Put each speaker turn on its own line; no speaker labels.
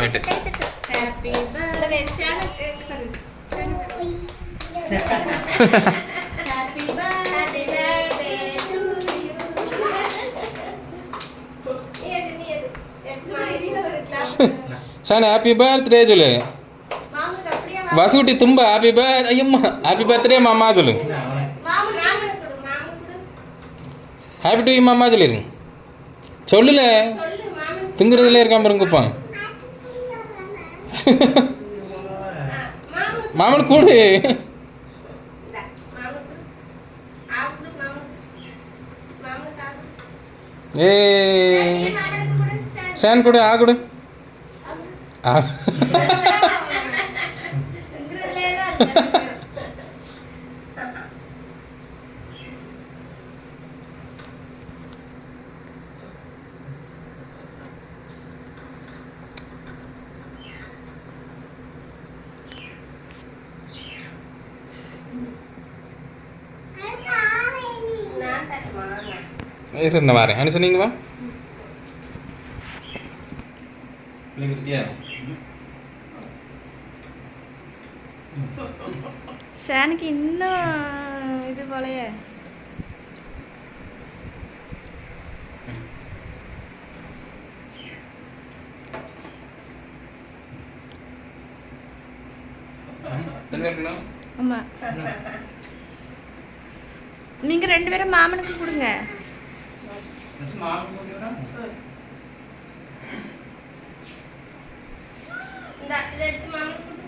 விட்டு
happy birthday Shanu happy birthday to you ஏது நீ ஏது எட்மா இது ஒரு கிளாஸ்
ஷான் ஹாப்பி பர்த்டே சொல்லு
மாமுக்கு அப்படியே
வசுகுட்டி தும்ப ஹாப்பி பர்த் ஐயம்மா ஹாப்பி பர்த்டே மாமா சொல்லு ஹாப்பி டு மாமா சொல்லிருங்க சொல்லல திங்குறதுல இருக்காம பாருங்க குப்பா
மாமு
மாமன் கூடு
மாமனுக்கு ஆப்பு மாமு மாமனுக்கு ஆப்பு
ஏ
மாமனுக்கு கொடு ஷான்
ஷான் கொடு ஆ கொடு ஆ இரு நான் வரேன். என்ன சொன்னீங்க வா
ஷானுக்கு இன்னும் இது போலையே. ஆமா. நீங்க ரெண்டு பேரும் மாமனுக்கு கொடுங்க. இந்த இதை எடுத்து மாமனுக்கு